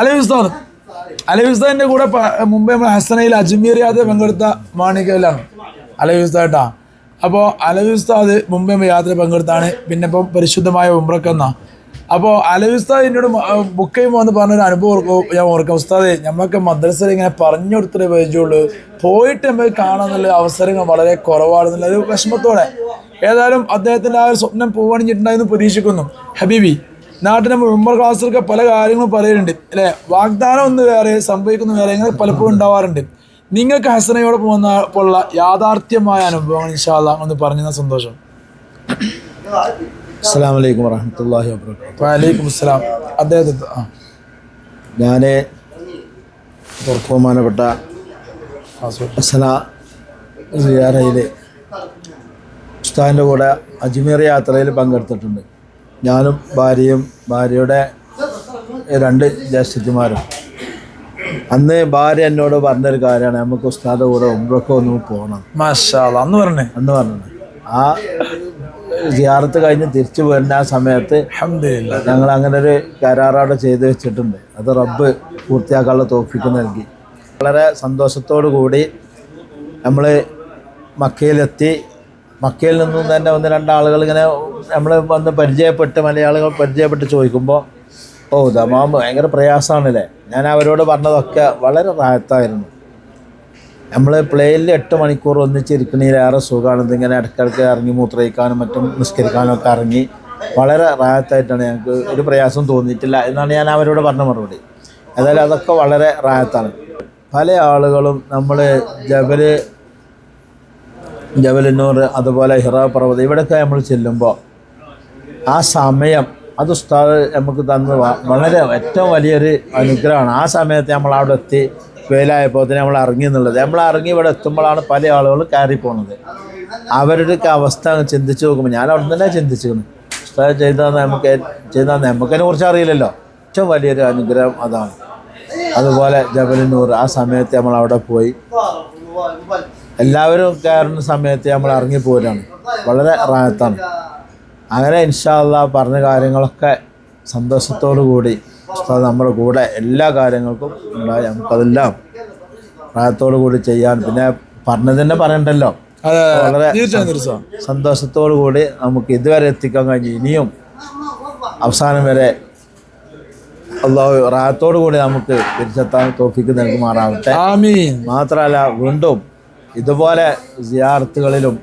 അലവി ഉസ്താദ് അലവി ഉസ്താദിന്റെ കൂടെ മുമ്പ് നമ്മൾ ഹസനയിൽ അജ്മീർ യാത്ര പങ്കെടുത്ത മാണിക്കലാണ് അലവി ഉസ്താദ്ട്ടാ അപ്പോ അപ്പോൾ അലവി ഉസ്താദ് നമ്മൾ യാത്ര പങ്കെടുത്താണ്. പിന്നെ ഇപ്പം പരിശുദ്ധമായ ഉമ്രക്കെന്ന അപ്പോൾ അലവി ഉസ്താദ് എന്നോട് ബുക്ക് ചെയ്യുമ്പോൾ എന്ന് പറഞ്ഞൊരു അനുഭവം ഞാൻ ഓർക്കാം ഉസ്താദ് നമ്മളൊക്കെ മദ്രസയിൽ ഇങ്ങനെ പറഞ്ഞു കൊടുത്തിട്ടേ പരിചയമുള്ളൂ. പോയിട്ട് നമുക്ക് കാണാനുള്ള അവസരങ്ങൾ വളരെ കുറവാണെന്നുള്ള ഒരു വിഷമത്തോടെ. ഏതായാലും അദ്ദേഹത്തിന്റെ ആ ഒരു സ്വപ്നം പൂവണിഞ്ഞിട്ടുണ്ടായെന്ന് പ്രതീക്ഷിക്കുന്നു. ഹബീബി നാട്ടിലെ ഉമ്മർ ക്ലാസ്സിലൊക്കെ പല കാര്യങ്ങളും പറയുന്നുണ്ട് അല്ലേ? വാഗ്ദാനം ഒന്ന് വേറെ സംഭവിക്കുന്ന വേറെ ഇങ്ങനെ പലപ്പോഴും ഉണ്ടാവാറുണ്ട്. നിങ്ങൾക്ക് ഹസനയോടൊപ്പം പോലുള്ള യാഥാർത്ഥ്യമായ അനുഭവങ്ങൾ ഇൻഷാല്ല ഒന്ന് പറഞ്ഞ സന്തോഷം. അസ്സാം വലൈക്കും വറഹമത്തല്ലാഹി വാബർക്കാത്തു വലൈക്കും അസ്സലാം. അദ്ദേഹത്തെ ആ. ഞാൻ ബഹുമാനപ്പെട്ട ഹസന സിയാറയിൽ ഉസ്താദിന്റെ കൂടെ അജ്മീർ യാത്രയിൽ പങ്കെടുത്തിട്ടുണ്ട്. ഞാനും ഭാര്യയും ഭാര്യയുടെ രണ്ട് ജ്യേഷ്ഠത്തിമാരും. അന്ന് ഭാര്യ എന്നോട് പറഞ്ഞൊരു കാര്യമാണ് നമുക്ക് ഉസ്താദ് കൂടെ ഉമ്രൊക്കെ ഒന്ന് പോകണം അന്ന് പറഞ്ഞേ? അന്ന് പറഞ്ഞത്. ആ സിയാറത്ത് കഴിഞ്ഞ് തിരിച്ചു വരുന്ന ആ സമയത്ത് ഞങ്ങൾ അങ്ങനെ ഒരു കരാറവിടെ ചെയ്തു വെച്ചിട്ടുണ്ട്. അത് റബ്ബ് പൂർത്തിയാക്കാനുള്ള തോഫിക്ക് നൽകി. വളരെ സന്തോഷത്തോടു കൂടി നമ്മൾ മക്കയിലെത്തി. മക്കയിൽ നിന്നും തന്നെ ഒന്ന് രണ്ടാളുകൾ ഇങ്ങനെ നമ്മൾ വന്ന് പരിചയപ്പെട്ട് മലയാളികൾ പരിചയപ്പെട്ട് ചോദിക്കുമ്പോൾ ഓ ദമാം ഭയങ്കര പ്രയാസമാണല്ലേ ഞാൻ അവരോട് പറഞ്ഞതൊക്കെ വളരെ റായത്തായിരുന്നു നമ്മൾ പ്ലെയിനിൽ എട്ട് മണിക്കൂർ ഒന്നിച്ചിരിക്കണേലേറെ സുഖമാണ് ഇതിങ്ങനെ ഇടയ്ക്കിടയ്ക്ക് ഇറങ്ങി മൂത്രയിക്കാനും മറ്റും നിസ്കരിക്കാനും ഒക്കെ ഇറങ്ങി വളരെ റായത്തായിട്ടാണ് ഞങ്ങൾക്ക് ഒരു പ്രയാസം തോന്നിയിട്ടില്ല എന്നാണ് ഞാൻ അവരോട് പറഞ്ഞ മറുപടി. ഏതായാലും അതൊക്കെ വളരെ റായത്താണ് പല ആളുകളും നമ്മൾ ജബൽ ജബലിനൂർ അതുപോലെ ഹിറാ പർവതം ഇവിടെയൊക്കെ നമ്മൾ ചെല്ലുമ്പോൾ ആ സമയം അത് ഉസ്താദ് നമുക്ക് തന്ന വളരെ ഏറ്റവും വലിയൊരു അനുഗ്രഹമാണ്. ആ സമയത്ത് നമ്മൾ അവിടെ എത്തി വെയിലായപ്പോൾ തന്നെ നമ്മൾ ഇറങ്ങി എന്നുള്ളത്. നമ്മൾ ഇറങ്ങി ഇവിടെ എത്തുമ്പോഴാണ് പല ആളുകളും കയറി പോകുന്നത് അവരുടെ ഒക്കെ അവസ്ഥ ചിന്തിച്ച് നോക്കുമ്പോൾ ഞാൻ അവിടെ തന്നെ ചിന്തിച്ചിരുന്നു ഉസ്താദ് ചെയ്താൽ നമുക്ക് ചെയ്താൽ നമുക്കതിനെ കുറിച്ച് അറിയില്ലല്ലോ. ഏറ്റവും വലിയൊരു അനുഗ്രഹം അതാണ്. അതുപോലെ ജബലിനൂർ ആ സമയത്ത് നമ്മൾ അവിടെ പോയി. എല്ലാവരും കയറുന്ന സമയത്ത് നമ്മൾ ഇറങ്ങിപ്പോരാണ് വളരെ റായത്താണ് അങ്ങനെ ഇൻഷാല്ല പറഞ്ഞ കാര്യങ്ങളൊക്കെ സന്തോഷത്തോടു കൂടി ഉസ്താദ് നമ്മുടെ കൂടെ എല്ലാ കാര്യങ്ങൾക്കും ഉണ്ടായി. നമുക്കതെല്ലാം പ്രായത്തോടു കൂടി ചെയ്യാൻ പിന്നെ പറഞ്ഞത് തന്നെ പറയണ്ടല്ലോ. വളരെ സന്തോഷത്തോടു കൂടി നമുക്ക് ഇതുവരെ എത്തിക്കാൻ കഴിഞ്ഞു. ഇനിയും അവസാനം വരെ അള്ളാഹു റായത്തോടു കൂടി നമുക്ക് തിരിച്ചെത്താൻ തോഫിക്ക് നൽകുമാറാവട്ടെ മാത്രമല്ല വീണ്ടും ഇതുപോലെ സിയാർത്തുകളിലും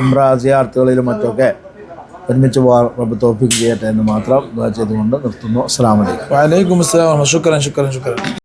ഉംറ സിയാർത്തുകളിലും മറ്റൊക്കെ ഒരുമിച്ച് റബ്ബ് തോഫിക്ക് ചെയ്യട്ടെ എന്ന് മാത്രം ചെയ്തുകൊണ്ട് നിർത്തുന്നു. അസ്സാം വലൈക്കും വലൈക്കും അസ്സാം ശുക്രൻ ശുക്രൻ ശുക്രൻ.